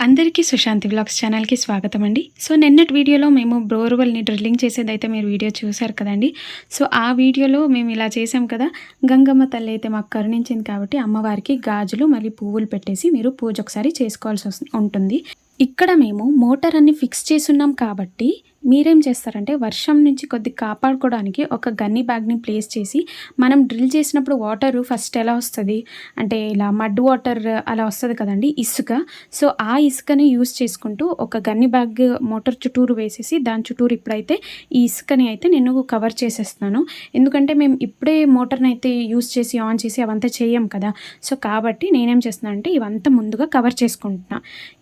అందరికీ సుశాంతి బ్లాగ్స్ ఛానల్కి స్వాగతం అండి. సో నిన్నటి వీడియోలో మేము బ్రోరువల్ని డ్రిల్లింగ్ చేసేదైతే మీరు వీడియో చూశారు కదండి. సో ఆ వీడియోలో మేము ఇలా చేసాం కదా. గంగమ్మ తల్లి అయితే మాకు కరుణించింది కాబట్టి అమ్మవారికి గాజులు మళ్ళీ పువ్వులు పెట్టేసి మీరు పూజ ఒకసారి చేసుకోవాల్సి వస్- ఉంటుంది. ఇక్కడ మేము మోటార్ అన్ని ఫిక్స్ చేసున్నాం కాబట్టి మీరేం చేస్తారంటే వర్షం నుంచి కొద్ది కాపాడుకోవడానికి ఒక గన్ని బ్యాగ్ని ప్లేస్ చేసి మనం డ్రిల్ చేసినప్పుడు వాటర్ ఫస్ట్ ఎలా వస్తుంది? అంటే ఇలా మడ్ వాటర్ అలా వస్తుంది కదండి ఇసుక. సో ఆ ఇసుకని యూస్ చేసుకుంటూ ఒక గన్ని బ్యాగ్ మోటార్ చుట్టూరు వేసేసి దాని చుట్టూరు ఇప్పుడైతే ఈ ఇసుకని అయితే నేను కవర్ చేసేస్తున్నాను. ఎందుకంటే మేము ఇప్పుడే మోటార్ని అయితే యూస్ చేసి ఆన్ చేసి అవంతా చేయం కదా. సో కాబట్టి నేనేం చేస్తున్నాను అంటే ఇవంతా ముందుగా కవర్ చేసుకుంటున్నా.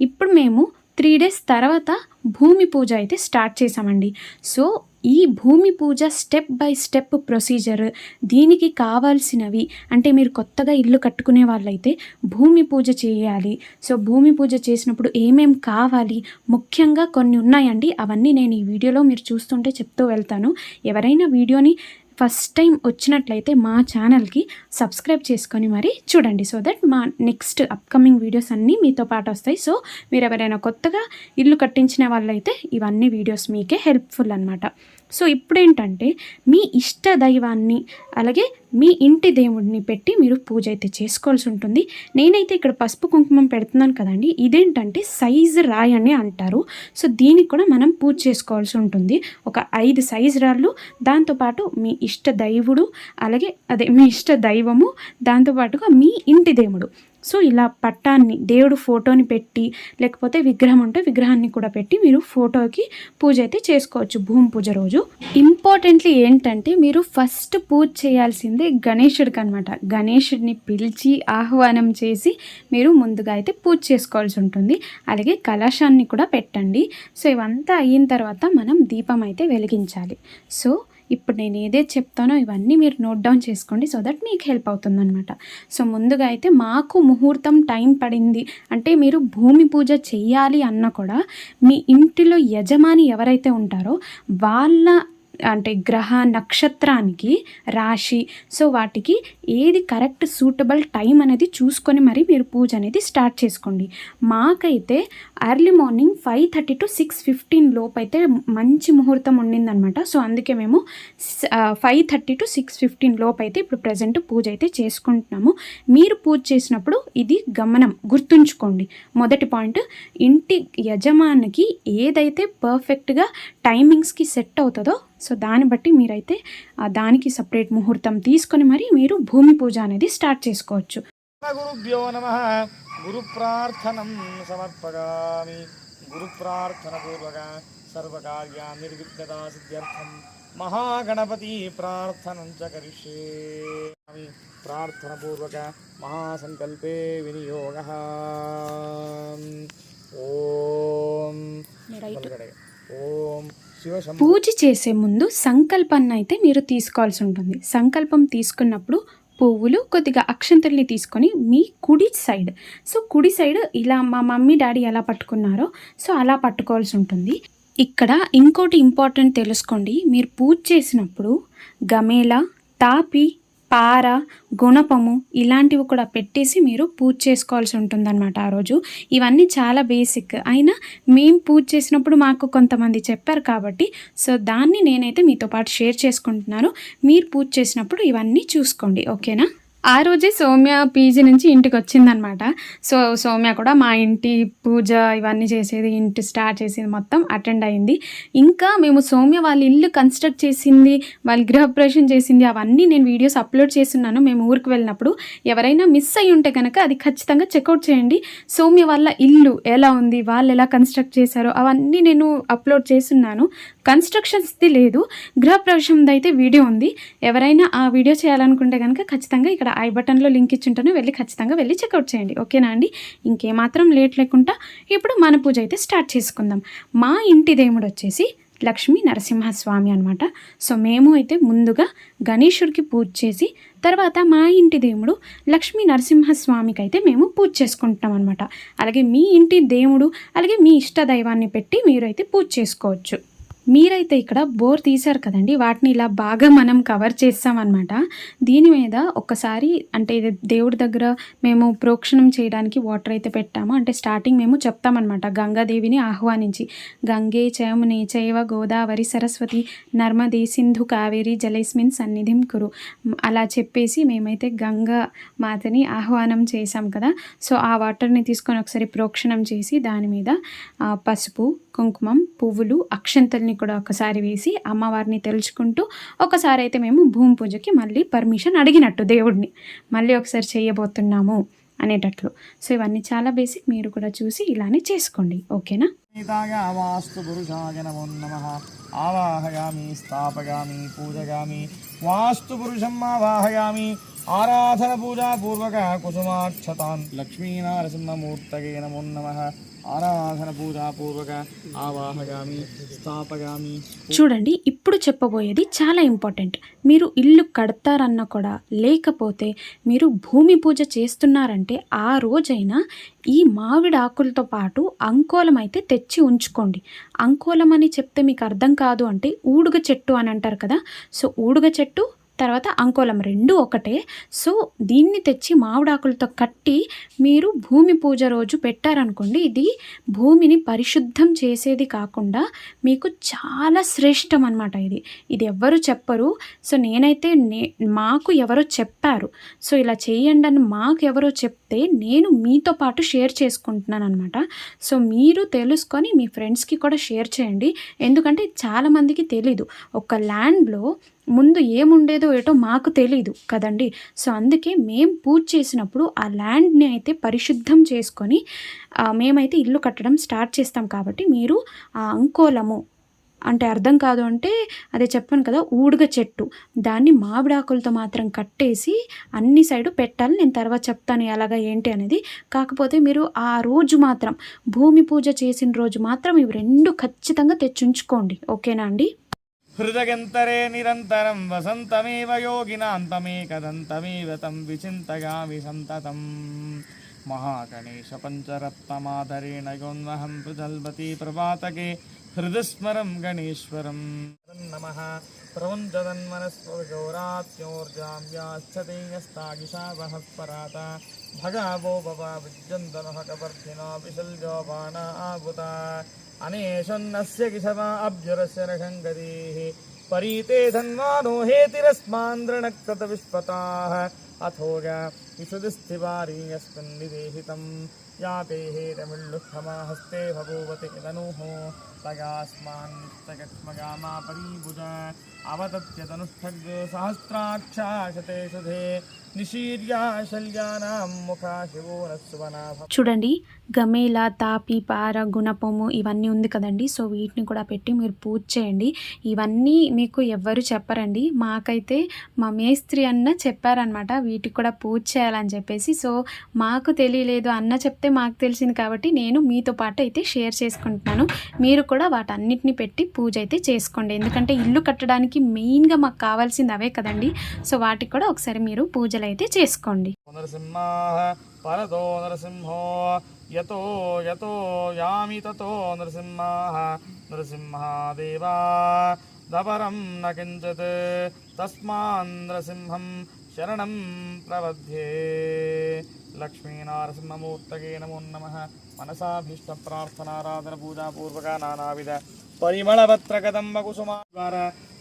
ఇప్పుడు మేము త్రీ డేస్ తర్వాత భూమి పూజ అయితే స్టార్ట్ చేసామండి సో ఈ భూమి పూజ స్టెప్ బై స్టెప్ ప్రొసీజర్ దీనికి కావాల్సినవి అంటే మీరు కొత్తగా ఇల్లు కట్టుకునే వాళ్ళైతే భూమి పూజ చేయాలి. సో భూమి పూజ చేసినప్పుడు ఏమేం కావాలి? ముఖ్యంగా కొన్ని ఉన్నాయండి. అవన్నీ నేను ఈ వీడియోలో మీరు చూస్తుంటే చెప్తూ వెళ్తాను. ఎవరైనా వీడియోని ఫస్ట్ టైం వచ్చినట్లయితే మా ఛానల్కి సబ్స్క్రైబ్ చేసుకొని మరి చూడండి. సో దట్ మా నెక్స్ట్ అప్కమింగ్ వీడియోస్ అన్నీ మీతో పాటు వస్తాయి. సో మీరు ఎవరైనా కొత్తగా ఇల్లు కట్టించిన వాళ్ళైతే ఇవన్నీ వీడియోస్ మీకే హెల్ప్ఫుల్ అనమాట సో ఇప్పుడేంటంటే మీ ఇష్ట దైవాన్ని అలాగే మీ ఇంటి దేవుడిని పెట్టి మీరు పూజ అయితే చేసుకోవాల్సి ఉంటుంది. నేనైతే ఇక్కడ పసుపు కుంకుమం పెడుతున్నాను కదండి. ఇదేంటంటే సైజు రాయి అని అంటారు. సో దీనికి కూడా మనం పూజ చేసుకోవాల్సి ఉంటుంది. ఒక ఐదు సైజు రాళ్ళు దాంతోపాటు మీ ఇష్ట దైవుడు అలాగే అదే మీ ఇష్ట దైవము దాంతోపాటుగా మీ ఇంటి దేవుడు. సో ఇలా పట్టాన్ని దేవుడు ఫోటోని పెట్టి లేకపోతే విగ్రహం ఉంటే విగ్రహాన్ని కూడా పెట్టి మీరు ఫోటోకి పూజ అయితే చేసుకోవచ్చు. భూమి పూజ రోజు. ఇంపార్టెంట్లీ ఏంటంటే మీరు ఫస్ట్ పూజ చేయాల్సింది గణేశుడికి అనమాట గణేశుడిని పిలిచి ఆహ్వానం చేసి మీరు ముందుగా అయితే పూజ చేసుకోవాల్సి ఉంటుంది. అలాగే కలశాన్ని కూడా పెట్టండి. సో ఇవంతా అయిన తర్వాత మనం దీపం అయితే వెలిగించాలి. సో ఇప్పుడు నేను ఏదైతే చెప్తానో ఇవన్నీ మీరు నోట్ డౌన్ చేసుకోండి. సో దట్ మీకు హెల్ప్ అవుతుందన్నమాట. సో ముందుగా అయితే మాకు ముహూర్తం టైం పడింది. అంటే మీరు భూమి పూజ చేయాలి అన్న కూడా మీ ఇంటిలో యజమాని ఎవరైతే ఉంటారో వాళ్ళ అంటే గ్రహ నక్షత్రానికి రాశి. సో వాటికి ఏది కరెక్ట్ సూటబుల్ టైం అనేది చూసుకొని మరి మీరు పూజ అనేది స్టార్ట్ చేసుకోండి. మాకైతే early morning five thirty to six fifteen లోపు అయితే మంచి ముహూర్తం ఉండిందనమాట సో అందుకే మేము five thirty to six fifteen లోపు అయితే ఇప్పుడు ప్రజెంట్ పూజ అయితే చేసుకుంటున్నాము. మీరు పూజ చేసినప్పుడు ఇది గమనం గుర్తుంచుకోండి. మొదటి పాయింట్ ఇంటి యజమానికి ఏదైతే పర్ఫెక్ట్గా టైమింగ్స్కి సెట్ అవుతుందో సో దాన్ని బట్టి మీరైతే దానికి సపరేట్ ముహూర్తం తీసుకొని మరి మీరు భూమి పూజ అనేది స్టార్ట్ చేసుకోవచ్చు. గురుభ్యో నమ. గురు ప్రార్థనం సమర్పగామి. గురు ప్రార్థన పూర్వక సర్వకార్యా నిర్విఘ్నతా సిద్ధ్యర్థం. మహాగణపతి ప్రార్థనం చ కరిష్యే ప్రార్థన పూర్వక మహాసంకల్పే వినియోగ. ఓం. ఓం పూజ చేసే ముందు సంకల్పాన్ని అయితే మీరు తీసుకోవాల్సి ఉంటుంది. సంకల్పం తీసుకున్నప్పుడు పువ్వులు కొద్దిగా అక్షంతల్ని తీసుకొని మీ కుడి సైడ్. సో కుడి సైడ్ ఇలా మా మమ్మీ డాడీ ఎలా పట్టుకున్నారో సో అలా పట్టుకోవాల్సి ఉంటుంది. ఇక్కడ ఇంకోటి ఇంపార్టెంట్ తెలుసుకోండి. మీరు పూజ చేసినప్పుడు గమేలా తాపి పార గుణపము ఇలాంటివి కూడా పెట్టేసి మీరు పూజ చేసుకోవాల్సి ఉంటుందన్నమాట ఆ రోజు. ఇవన్నీ చాలా బేసిక్ అయినా మేము పూజ చేసినప్పుడు మాకు కొంతమంది చెప్పారు కాబట్టి సో దాన్ని నేనైతే మీతో పాటు షేర్ చేసుకుంటున్నాను. మీరు పూజ చేసినప్పుడు ఇవన్నీ చూసుకోండి. ఓకేనా? ఆ రోజే సౌమ్య పీజీ నుంచి ఇంటికి వచ్చిందనమాట సో సౌమ్య కూడా మా ఇంటి పూజ ఇవన్నీ చేసేది ఇంటి స్టార్ట్ చేసేది మొత్తం అటెండ్ అయింది. ఇంకా మేము సౌమ్య వాళ్ళ ఇల్లు కన్స్ట్రక్ట్ చేసింది వాళ్ళ గృహప్రవేశం చేసింది అవన్నీ నేను వీడియోస్ అప్లోడ్ చేస్తున్నాను. మేము ఊరికి వెళ్ళినప్పుడు ఎవరైనా మిస్ అయ్యి ఉంటే కనుక అది ఖచ్చితంగా చెక్అవుట్ చేయండి. సౌమ్య వాళ్ళ ఇల్లు ఎలా ఉంది వాళ్ళు ఎలా కన్స్ట్రక్ట్ చేశారో అవన్నీ నేను అప్లోడ్ చేస్తున్నాను. కన్స్ట్రక్షన్స్ది లేదు గృహప్రవేశంది అయితే వీడియో ఉంది. ఎవరైనా ఆ వీడియో చేయాలనుకుంటే కనుక ఖచ్చితంగా ఇక్కడ ఐ బటన్లో లింక్ ఇచ్చింటాను వెళ్ళి ఖచ్చితంగా వెళ్ళి చెక్అవుట్ చేయండి. ఓకేనా అండి? ఇంకేమాత్రం లేట్ లేకుండా ఇప్పుడు మన పూజ అయితే స్టార్ట్ చేసుకుందాం. మా ఇంటి దేవుడు వచ్చేసి లక్ష్మీ నరసింహస్వామి అనమాట సో మేము అయితే ముందుగా గణేశుడికి పూజ చేసి తర్వాత మా ఇంటి దేవుడు లక్ష్మీ నరసింహస్వామికి అయితే మేము పూజ చేసుకుంటాం అనమాట అలాగే మీ ఇంటి దేవుడు అలాగే మీ ఇష్ట దైవాన్ని పెట్టి మీరు అయితే పూజ చేసుకోవచ్చు. మీరైతే ఇక్కడ బోర్ తీశారు కదండి. వాటిని ఇలా బాగా మనం కవర్ చేస్తామన్నమాట. దీని మీద ఒక్కసారి అంటే దేవుడి దగ్గర మేము ప్రోక్షణం చేయడానికి వాటర్ అయితే పెట్టాము. అంటే స్టార్టింగ్ మేము చెప్తామన్నమాట గంగాదేవిని ఆహ్వానించి. గంగే చయమునే చైవ గోదావరి సరస్వతి నర్మదే సింధు కావేరి జలేస్మిన్ సన్నిధిం కురు. అలా చెప్పేసి మేమైతే గంగా మాతని ఆహ్వానం చేశాం కదా. సో ఆ వాటర్ని తీసుకొని ఒకసారి ప్రోక్షణం చేసి దాని మీద పసుపు కుంకుమం పువ్వులు అక్షంతల్ని కూడా ఒకసారి వేసి అమ్మవారిని తెలుసుకుంటూ ఒకసారి అయితే మేము భూమి పూజకి మళ్ళీ పర్మిషన్ అడిగినట్టు దేవుడిని. మళ్ళీ ఒకసారి చేయబోతున్నాము అనేటట్లు. సో ఇవన్నీ చాలా బేసిక్ మీరు కూడా చూసి ఇలానే చేసుకోండి. ఓకేనా? వాస్తు పురుషాయ నమో నమ. ఆవాహయామి స్థాపయామి వాస్తు పురుషం ఆవాహయామి. ఆరాధన పూజా పూర్వక కుసుమాక్షతాన్ లక్ష్మీనారసింహమూర్తగే నమో నమ. ఆరాధన పూజా పూర్వక ఆవాహయామి చూడండి ఇప్పుడు చెప్పబోయేది చాలా ఇంపార్టెంట్. మీరు ఇల్లు కడతారన్నా కూడా లేకపోతే మీరు భూమి పూజ చేస్తున్నారంటే ఆ రోజైనా ఈ మామిడి ఆకులతో పాటు అంకోలం అయితే తెచ్చి ఉంచుకోండి. అంకోలం అని చెప్తే మీకు అర్థం కాదు అంటే ఊడుగ చెట్టు అని అంటారు కదా. సో ఊడుగ చెట్టు తర్వాత అంకోలం రెండు ఒకటే. సో దీన్ని తెచ్చి మామిడాకులతో కట్టి మీరు భూమి పూజ రోజు పెట్టారనుకోండి ఇది భూమిని పరిశుద్ధం చేసేది కాకుండా మీకు చాలా శ్రేష్టం అనమాట ఇది. ఇది ఎవ్వరు చెప్పరు. సో నేనైతే నే మాకు ఎవరో చెప్పారు. సో ఇలా చేయండి అని మాకు ఎవరో చెప్తే నేను మీతో పాటు షేర్ చేసుకుంటున్నాను అనమాట సో మీరు తెలుసుకొని మీ ఫ్రెండ్స్కి కూడా షేర్ చేయండి. ఎందుకంటే చాలామందికి తెలీదు. ఒక ల్యాండ్లో ముందు ఏముండేదో ఏటో మాకు తెలీదు కదండి. సో అందుకే మేము పూజ చేసినప్పుడు ఆ ల్యాండ్ని అయితే పరిశుద్ధం చేసుకొని మేమైతే ఇల్లు కట్టడం స్టార్ట్ చేస్తాం కాబట్టి మీరు ఆ అంకోలము అంటే అర్థం కాదు అంటే అదే చెప్పాను కదా ఊడుగ చెట్టు దాన్ని మామిడాకులతో మాత్రం కట్టేసి అన్ని సైడు పెట్టాలి. నేను తర్వాత చెప్తాను ఎలాగా ఏంటి అనేది. కాకపోతే మీరు ఆ రోజు మాత్రం భూమి పూజ చేసిన రోజు మాత్రం ఇవి రెండు ఖచ్చితంగా తెచ్చుంచుకోండి. ఓకేనా అండి? హృదయంతరే నిరంతరం వసంతమేవ యోగినాంతమేకదంతమేవ తం విచింతయామి సంతతం మహాగణేశ పంచరత్నమాధరేణ యోన్వహం ప్రజల్పతి ప్రభాతకే హృదస్మరం గణేశ్వరం. నమ. ప్రవంచదన్మనస్వరాత్యోర్జామ్యాశ్చతేయస్తాగిషా భగావో భవ విద్యంతనః కవర్ధినా విశల్యో బాణా ఆగుత అనేషన్నస్య కిశవా అభ్యురస్య రకంగదీః పరీతే ధన్వానో హేతిరస్మాంద్రణక్తత విష్పతాః అథోగ విశుధిస్థివారీ యస్మిన్ నిదేహితం యాతే హేతమిళ్ళుత్తమా హస్తే బభూవతి తనూః అవతత్యతనుష్ఠగ్ నిశీర్యా శల్యానాం ముఖా శివో చూడండి గమేల తాపి పార గుణపము ఇవన్నీ ఉంది కదండి. సో వీటిని కూడా పెట్టి మీరు పూజ చేయండి. ఇవన్నీ మీకు ఎవ్వరు చెప్పరండి. మాకైతే మా మేస్త్రి అన్న చెప్పారనమాట వీటికి కూడా పూజ చేయాలని చెప్పేసి. సో మాకు తెలియలేదు అన్న చెప్తే మాకు తెలిసింది కాబట్టి నేను మీతో పాటు అయితే షేర్ చేసుకుంటున్నాను. మీరు కూడా కూడా వాటన్నిటిని పెట్టి పూజ అయితే చేసుకోండి. ఎందుకంటే ఇల్లు కట్టడానికి మెయిన్గా మాకు కావాల్సింది అవే కదండి. సో వాటికి కూడా ఒకసారి మీరు పూజలు అయితే చేసుకోండి. నరసింహాः పరతో నరసింహో యతో యతో యామి తతో నరసింహాः నరసింహాదేవా దపరం న కించిత్ తస్మాన్ నరసింహం శరణం ప్రవధ్యే లక్ష్మీనారసింహమూర్తగే నమో నమ మనసాభీష్ట ప్రార్థనారాధన పూజాపూర్వక నానావిధ परिमलपत्रकदम्बकुसुमाद्वार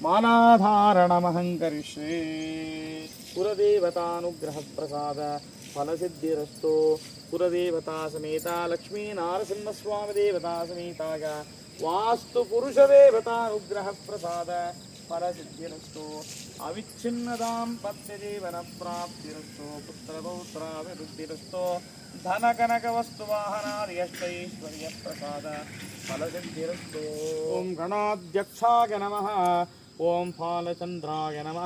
मानाधारणमहङ्करिष्ये कुलदेवतानुग्रहप्रसाद फलसिद्धिरस्तु कुलदेवता समेता लक्ष्मीनारसिंहस्वामिदेवता समेताय वास्तुपुरुषदेवतानुग्रहप्रसाद फलसिद्धिरस्तु अविच्छिन्नदां पत्यजीवनप्राप्तिरस्तु पुत्रपौत्राभिवृद्धिरस्तु వాస్తు పురుష దేవతానుగ్రహ ప్రసాద ఫలసిద్ధిరస్తో అవిచ్ఛిన్నదాంపత్య జీవన ప్రాప్తిరస్తో పుత్రపౌత్రాభివృద్ధిరస్తో ధన కనక వస్తు వాహనాది అష్టైశ్వర్య ప్రసాద ఫలసిద్ధిరస్తో ఓం గణాధ్యక్షాయ నమ ఓం ఫాలచంద్రాయ నమ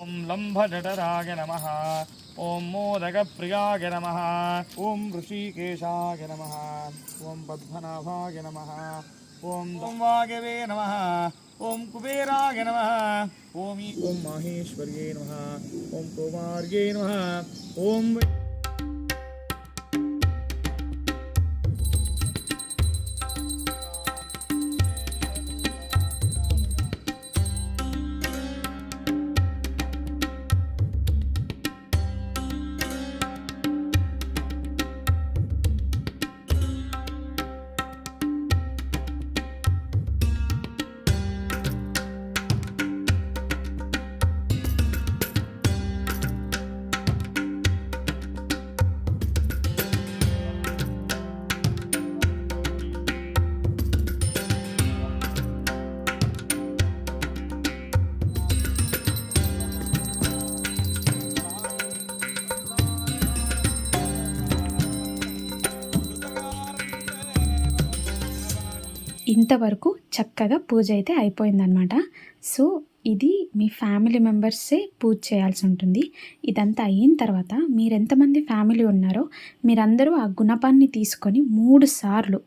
ఓం లంభజఠరాయ నమ ఓం మోదకప్రియాయ నమ ఓం ఋషికేశాయ నమ ఓం పద్మనాభాయ నమ ఇంతవరకు చక్కగా పూజ అయితే అయిపోయిందనమాట సో ఇది మీ ఫ్యామిలీ మెంబర్సే పూజ చేయాల్సి ఉంటుంది. ఇదంతా అయిన తర్వాత మీరు ఎంతమంది ఫ్యామిలీ ఉన్నారో మీరందరూ ఆ గుణపాన్ని తీసుకొని మూడు సార్లు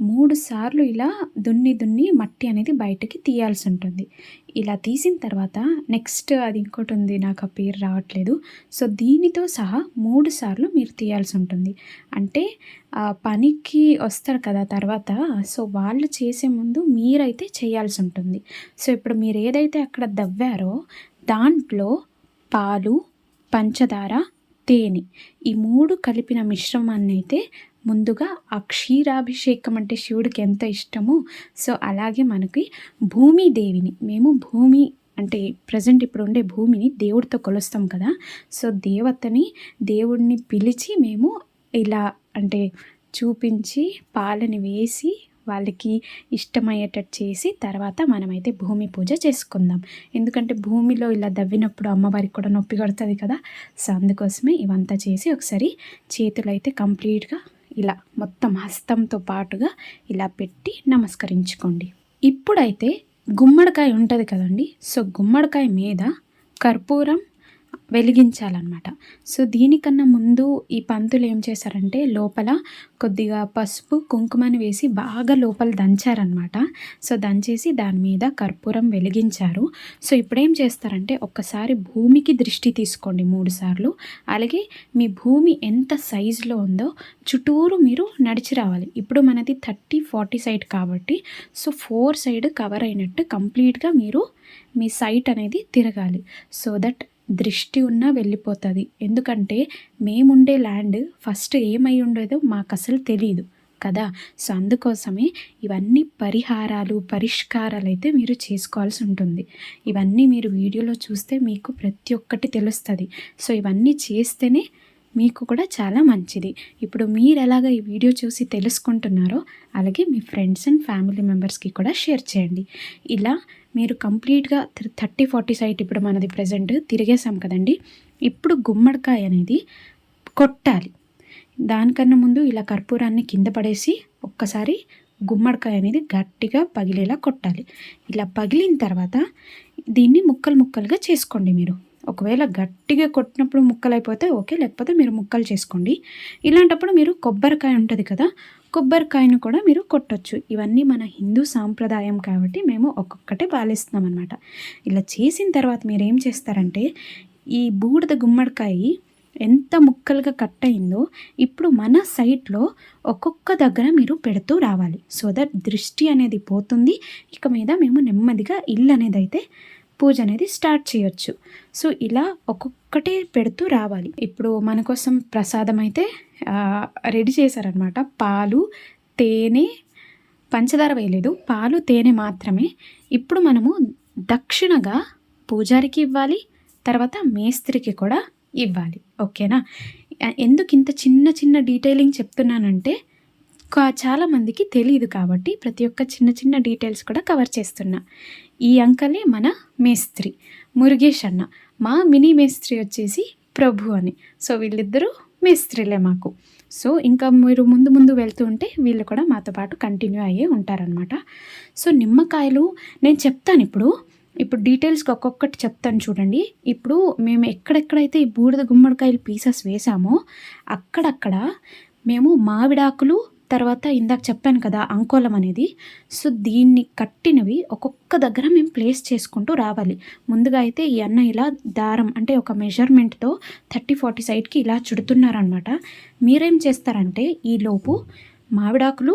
మూడు సార్లు ఇలా దున్ని దున్ని మట్టి అనేది బయటకి తీయాల్సి ఉంటుంది. ఇలా తీసిన తర్వాత నెక్స్ట్ అది ఇంకోటి ఉంది నాకు ఆ పేరు రావట్లేదు. సో దీనితో సహా మూడు సార్లు మీరు తీయాల్సి ఉంటుంది. అంటే పనికి వస్తారు కదా తర్వాత సో వాళ్ళు చేసే ముందు మీరైతే చేయాల్సి ఉంటుంది. సో ఇప్పుడు మీరు ఏదైతే అక్కడ దవ్వారో దాంట్లో పాలు పంచదార తేనె ఈ మూడు కలిపిన మిశ్రమాన్ని అయితే ముందుగా ఆ క్షీరాభిషేకం అంటే శివుడికి ఎంత ఇష్టమో సో అలాగే మనకి భూమిదేవిని మేము భూమి అంటే ప్రజెంట్ ఇప్పుడు ఉండే భూమిని దేవుడితో కొలుస్తాం కదా సో దేవతని దేవుడిని పిలిచి మేము ఇలా అంటే చూపించి పాలని వేసి వాళ్ళకి ఇష్టమయ్యేటట్టు చేసి తర్వాత మనమైతే భూమి పూజ చేసుకుందాం. ఎందుకంటే భూమిలో ఇలా దవ్వినప్పుడు అమ్మవారికి కూడా నొప్పి కొడుతుంది కదా సో అందుకోసమే ఇవంతా చేసి ఒకసారి చేతులు అయితే కంప్లీట్గా ఇలా మొత్తం హస్తంతో పాటుగా ఇలా పెట్టి నమస్కరించుకోండి. ఇప్పుడైతే గుమ్మడికాయ ఉంటుంది కదండి. సో గుమ్మడికాయ మీద కర్పూరం వెలిగించాలన్నమాట. సో దీనికన్నా ముందు ఈ పంతులు ఏం చేశారంటే లోపల కొద్దిగా పసుపు కుంకుమని వేసి బాగా లోపల దంచారనమాట సో దంచేసి దాని మీద కర్పూరం వెలిగించారు. సో ఇప్పుడేం చేస్తారంటే ఒక్కసారి భూమికి దృష్టి తీసుకోండి మూడు సార్లు. అలాగే మీ భూమి ఎంత సైజులో ఉందో చుట్టూరు మీరు నడిచి రావాలి. ఇప్పుడు మనది థర్టీ ఫార్టీ సైడ్ కాబట్టి సో ఫోర్ సైడ్ కవర్ అయినట్టు కంప్లీట్గా మీరు మీ సైట్ అనేది తిరగాలి. సో దట్ దృష్టి ఉన్నా వెళ్ళిపోతుంది. ఎందుకంటే మేముండే ల్యాండ్ ఫస్ట్ ఏమై ఉండేదో మాకు అసలు తెలియదు కదా. సో అందుకోసమే ఇవన్నీ పరిహారాలు పరిష్కారాలు అయితే మీరు చేసుకోవాల్సి ఉంటుంది. ఇవన్నీ మీరు వీడియోలో చూస్తే మీకు ప్రతి ఒక్కటి తెలుస్తుంది. సో ఇవన్నీ చేస్తేనే మీకు కూడా చాలా మంచిది. ఇప్పుడు మీరు ఎలాగ ఈ వీడియో చూసి తెలుసుకుంటున్నారో అలాగే మీ ఫ్రెండ్స్ అండ్ ఫ్యామిలీ మెంబర్స్కి కూడా షేర్ చేయండి. ఇలా మీరు కంప్లీట్గా థర్టీ ఫార్టీ సైట్ ఇప్పుడు మనది ప్రజెంట్ తిరిగేసాం కదండి. ఇప్పుడు గుమ్మడికాయ అనేది కొట్టాలి. దానికన్నా ముందు ఇలా కర్పూరాన్ని కింద పడేసి ఒక్కసారి గుమ్మడికాయ అనేది గట్టిగా పగిలేలా కొట్టాలి. ఇలా పగిలిన తర్వాత దీన్ని ముక్కలు ముక్కలుగా చేసుకోండి మీరు. ఒకవేళ గట్టిగా కొట్టినప్పుడు ముక్కలు అయిపోతే ఓకే లేకపోతే మీరు ముక్కలు చేసుకోండి. ఇలాంటప్పుడు మీరు కొబ్బరికాయ ఉంటుంది కదా కొబ్బరికాయను కూడా మీరు కొట్టచ్చు. ఇవన్నీ మన హిందూ సాంప్రదాయం కాబట్టి మేము ఒక్కొక్కటే పాలిస్తున్నాం అనమాట ఇలా చేసిన తర్వాత మీరు ఏం చేస్తారంటే ఈ బూడిద గుమ్మడికాయ ఎంత ముక్కలుగా కట్ అయిందో ఇప్పుడు మన సైట్లో ఒక్కొక్క దగ్గర మీరు పెడుతూ రావాలి. సో దట్ దృష్టి అనేది పోతుంది. ఇక మీద మేము నెమ్మదిగా ఇల్లు అనేది అయితే పూజ అనేది స్టార్ట్ చేయొచ్చు. సో ఇలా ఒక్కొక్కటి పెడుతూ రావాలి. ఇప్పుడు మన కోసం ప్రసాదం అయితే రెడీ చేశారనమాట పాలు తేనె పంచదార వేయలేదు. పాలు తేనె మాత్రమే. ఇప్పుడు మనము దక్షిణగా పూజారికి ఇవ్వాలి. తర్వాత మేస్త్రికి కూడా ఇవ్వాలి. ఓకేనా? ఎందుకు ఇంత చిన్న చిన్న డీటెయిలింగ్ చెప్తున్నానంటే కా- చాలా మందికి తెలియదు కాబట్టి ప్రతి ఒక్క చిన్న చిన్న డీటెయిల్స్ కూడా కవర్ చేస్తున్నా. ఈ అంకలే మన మేస్త్రి మురుగేష్ అన్న. మా మినీ మేస్త్రి వచ్చేసి ప్రభు అని. సో వీళ్ళిద్దరూ మేస్త్రిలే మాకు. సో ఇంకా మీరు ముందు ముందు వెళ్తూ ఉంటే వీళ్ళు కూడా మాతో పాటు కంటిన్యూ అయ్యే ఉంటారనమాట సో నిమ్మకాయలు నేను చెప్తాను ఇప్పుడు. ఇప్పుడు డీటెయిల్స్కి ఒక్కొక్కటి చెప్తాను చూడండి. ఇప్పుడు మేము ఎక్కడెక్కడైతే ఈ బూడిద గుమ్మడికాయలు పీసెస్ వేసామో అక్కడక్కడ మేము మావిడాకులు తర్వాత ఇందాక చెప్పాను కదా అంకోలం అనేది. సో దీన్ని కట్టినవి ఒక్కొక్క దగ్గర మేము ప్లేస్ చేసుకుంటూ రావాలి. ముందుగా అయితే ఈ అన్న ఇలా దారం అంటే ఒక మెజర్మెంట్తో థర్టీ ఫార్టీ సైడ్కి ఇలా చుడుతున్నారనమాట మీరేం చేస్తారంటే ఈలోపు మామిడాకులు మావిడాకులు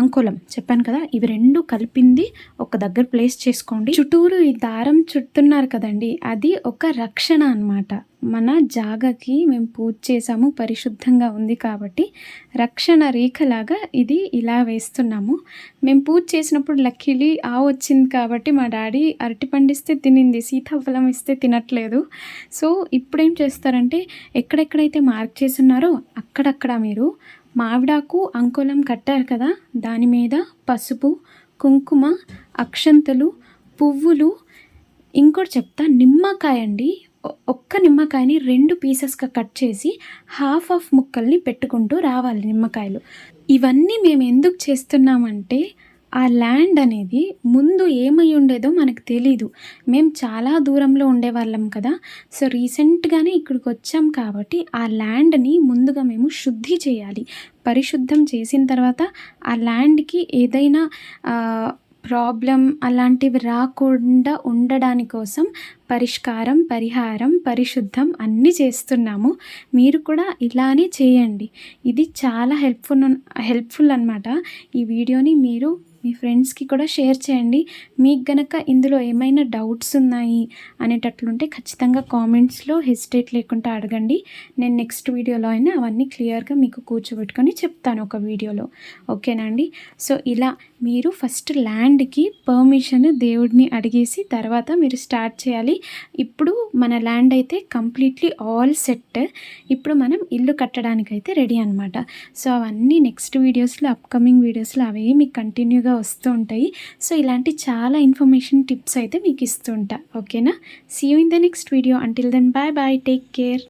అంకులం. చెప్పాను కదా ఇవి రెండు కలిపింది ఒక దగ్గర ప్లేస్ చేసుకోండి. చుట్టూరు ఈ దారం చుట్టున్నారు కదండి అది ఒక రక్షణ అన్నమాట. మన జాగకి మేము పూజ చేసాము పరిశుద్ధంగా ఉంది కాబట్టి రక్షణ రేఖలాగా ఇది ఇలా వేస్తున్నాము. మేము పూజ చేసినప్పుడు లక్కీలీ ఆ వచ్చింది కాబట్టి మా డాడీ అరటి పండిస్తే తినింది సీతాఫలం ఇస్తే తినట్లేదు. సో ఇప్పుడేం చేస్తారంటే ఎక్కడెక్కడైతే మార్క్ చేస్తున్నారో అక్కడక్కడ మీరు మావిడాకు అంకులం కట్టారు కదా దాని మీద పసుపు కుంకుమ అక్షంతలు పువ్వులు ఇంకోటి చెప్తా నిమ్మకాయ అండి ఒ- ఒక్క నిమ్మకాయని రెండు పీసెస్గా కట్ చేసి హాఫ్ ఆఫ్ ముక్కల్ని పెట్టుకుంటూ రావాలి నిమ్మకాయలు. ఇవన్నీ మేము ఎందుకు చేస్తున్నామంటే ఆ ల్యాండ్ అనేది ముందు ఏమై ఉండేదో మనకు తెలీదు. మేము చాలా దూరంలో ఉండేవాళ్ళం కదా. సో రీసెంట్గానే ఇక్కడికి వచ్చాం కాబట్టి ఆ ల్యాండ్ని ముందుగా మేము శుద్ధి చేయాలి. పరిశుద్ధం చేసిన తర్వాత ఆ ల్యాండ్కి ఏదైనా ప్రాబ్లం అలాంటివి రాకుండా ఉండడాని కోసం పరిష్కారం పరిహారం పరిశుద్ధం అన్నీ చేస్తున్నాము. మీరు కూడా ఇలానే చేయండి. ఇది చాలా హెల్ప్ఫుల్ హెల్ప్ఫుల్ అనమాట ఈ వీడియోని మీరు మీ ఫ్రెండ్స్కి కూడా షేర్ చేయండి. మీకు గనక ఇందులో ఏమైనా డౌట్స్ ఉన్నాయి అనేటట్లుంటే ఖచ్చితంగా కామెంట్స్లో హెసిటేట్ లేకుండా అడగండి. నేను నెక్స్ట్ వీడియోలో అయినా అవన్నీ క్లియర్గా మీకు కూర్చోబెట్టుకొని చెప్తాను ఒక వీడియోలో. ఓకేనా అండి? సో ఇలా మీరు ఫస్ట్ ల్యాండ్కి పర్మిషన్ దేవుడిని అడిగేసి తర్వాత మీరు స్టార్ట్ చేయాలి. ఇప్పుడు మన ల్యాండ్ అయితే కంప్లీట్లీ ఆల్ సెట్. ఇప్పుడు మనం ఇల్లు కట్టడానికైతే రెడీ అనమాట సో అవన్నీ నెక్స్ట్ వీడియోస్లో అప్కమింగ్ వీడియోస్లో అవే మీకు కంటిన్యూగా వస్తూ ఉంటాయి. సో ఇలాంటి చాలా ఇన్ఫర్మేషన్ టిప్స్ అయితే మీకు ఇస్తూ ఉంటా. ఓకేనా? See you in the next video until then bye bye take care